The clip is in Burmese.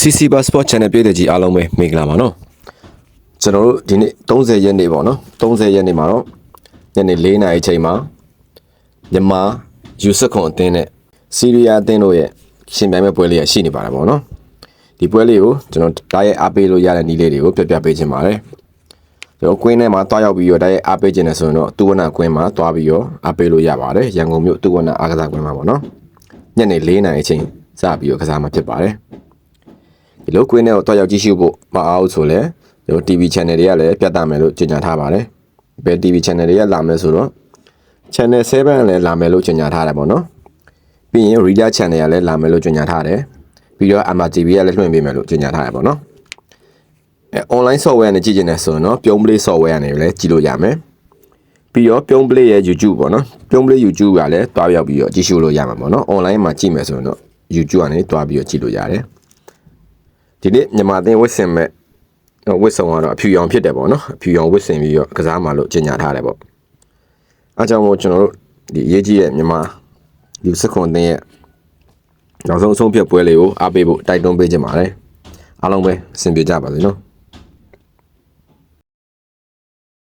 CC Passport Channel ပြည်သူကြီးအားလုံးပဲမင်္ဂလာပါနော်ကျွန်တော်တို့ဒီနေ့30ရက်နေ့ပေါ့နော်30ရက်နေ့မှာတော့ညနေ4နာရီချိန်မှာမြန်မာယူဆခွန်အသင်းနဲ့စီးရီးယားအသင်းတို့ရဲ့ရှင်ပြိုင်မဲ့ပွဲလေးရရှိနေပါတယ်ပေါ့နော်ဒီပွဲလေးကိုကျွန်တော်တားရဲ့အားပေးလို့ရတဲ့နည်းလေးတွေကိုပြပြပေးခြင်းပါတယ်ကျွန်တော်ကွင်းထဲမှာတွားရောက်ပြီးတော့တားရဲ့အားပေးခြင်းနဲ့ဆိုရင်တော့တူဝနာကွင်းမှာတွားပြီးတော့အားပေးလို့ရပါတယ်ရန်ကုန်မြို့တူဝနာအားကစားကွင်းမှာပေါ့နော်ညနေ4နာရီချိန်စပြီးတော့ကစားမှာဖြစ်ပါတယ်ဒီ လိုကွင်းထဲကိုတွားရောက်ကြည့်ရှုဖို့မအားဘူးဆိုလဲကျွန်တော် TV channel တွေကလည်းပြသမယ်လို့ကြေညာထားပါတယ်။ဘယ် TV channel တွေကလာမယ်ဆိုတော့ channel 7ကလည်းလာမယ်လို့ကြေညာထားတယ်ပေါ့နော်။ပြီးရင် Reader channel ကလည်းလာမယ်လို့ကြေညာထားတယ်။ပြီးတော့ Ama TV ကလည်းလွှင့်ပေးမယ်လို့ကြေညာထားတယ်ပေါ့နော်။အဲ online software နဲ့ကြည့်ကျင်တယ်ဆိုရင်တော့ပြုံး play software ကနေလည်းကြည့်လို့ရမယ်။ပြီးတော့ပြုံး play ရဲ့ YouTube ပေါ့နော်။ပြုံး play YouTube ကလည်းတွားရောက်ပြီးတော့ကြည့်ရှုလို့ရမှာပေါ့နော်။ online မှာကြည့်မယ်ဆိုရင်တော့ YouTube ကနေတွားပြီးတော့ကြည့်လို့ရတယ်။ ဒီနေ့မြန်မာသင်းဝစ်စင်မဲ့ဝစ်ဆောင်ကတော့အဖြူရောင်ဖြစ်တယ်ပေါ့နော်အဖြူရောင်ဝစ်စင်ပြီးတော့ကစားမှာလို့ကြေညာထားတယ်ပေါ့အားကြောင့်မို့ကျွန်တော်တို့ဒီအရေးကြီးတဲ့မြန်မာဒီစခွန်သင်းရဲ့နောက်ဆုံးအဆုံးဖြတ်ပွဲလေးကိုအားပေးဖို့တိုက်တွန်းပေးချင်ပါတယ်အားလုံးပဲအဆင်ပြေကြပါစေနော်